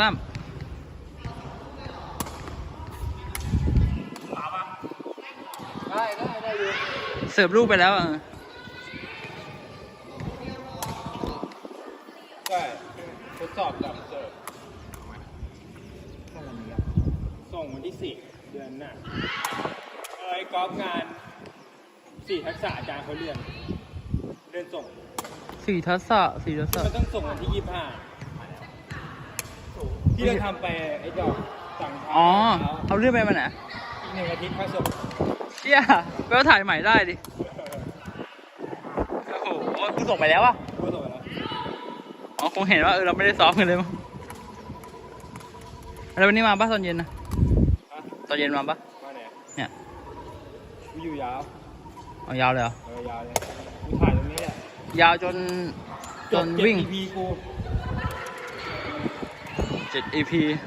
สามได้ได้ได้อยู่เสิร์ฟลูกไปแล้วอะใช่ทดสอบกับเจอส่งวันที่สี่เดือนหน้าเอ้ยกอล์ฟงานสี่ทักษะอาจารย์เขาเรียนเรียนส่งสี่ทัศษะสี่ทัศษะมันต้องส่งวันที่ยี่ห้า ที่เราทำไปไอ้ดอกสั่งทำอ๋อแล้วเอาเรื่องไปมาไหนอีกหนึ่งอาทิตย์ค่อยส่งเชี่ยไปว่าถ่ายใหม่ได้ดิ โอ้โหกูส่งไปแล้วอะก็ส่งไปแล้ว อ๋อ คงเห็นว่าเออเราไม่ได้ซ้อมกันเลยมั้งแล้ววันนี้มาปะตอนเย็นนะฮะตอนเย็นมาปะมาไหนเนี่ยกูอยู่ยาวเอายาวเลยเหรอเออยาวเลยกูถ่ายตรงนี้แหละยาวจนจนเจ็ดวิ่ง EP กู 7 EP